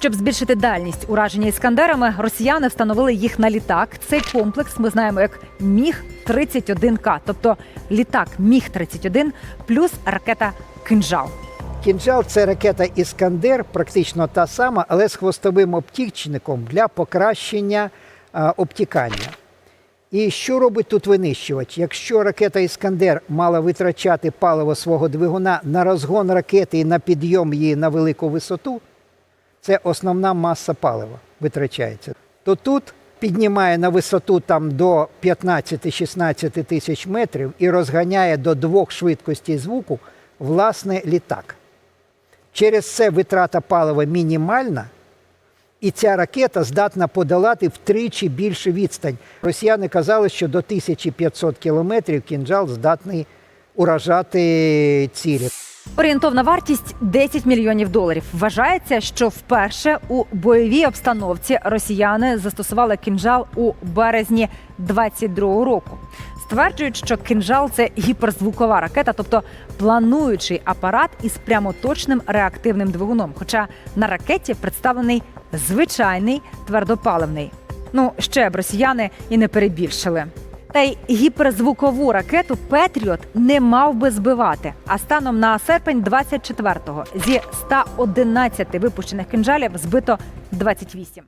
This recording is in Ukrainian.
Щоб збільшити дальність ураження іскандерами, росіяни встановили їх на літак. Цей комплекс ми знаємо як Міг 31 к тобто літак Міг 31 плюс ракета Кинжал. Кінжал це ракета Іскандер, практично та сама, але з хвостовим обтічником для покращення обтікання. І що робить тут винищувач? Якщо ракета Іскандер мала витрачати паливо свого двигуна на розгон ракети і на підйом її на велику висоту, це основна маса палива витрачається. То тут піднімає на висоту там до 15-16 тисяч метрів і розганяє до двох швидкостей звуку власне літак. Через це витрата палива мінімальна, і ця ракета здатна подолати втричі більшу відстань. Росіяни казали, що до 1500 кілометрів кінжал здатний уражати цілі. Орієнтовна вартість 10 мільйонів доларів. Вважається, що вперше у бойовій обстановці росіяни застосували кінжал у березні 22-го року. Стверджують, що кінжал це гіперзвукова ракета, тобто плануючий апарат із прямоточним реактивним двигуном. Хоча на ракеті представлений звичайний твердопаливний. Ну ще б росіяни і не перебільшили. Та й гіперзвукову ракету Петріот не мав би збивати. А станом на серпень 24-го зі 111 випущених кинжалів збито 28.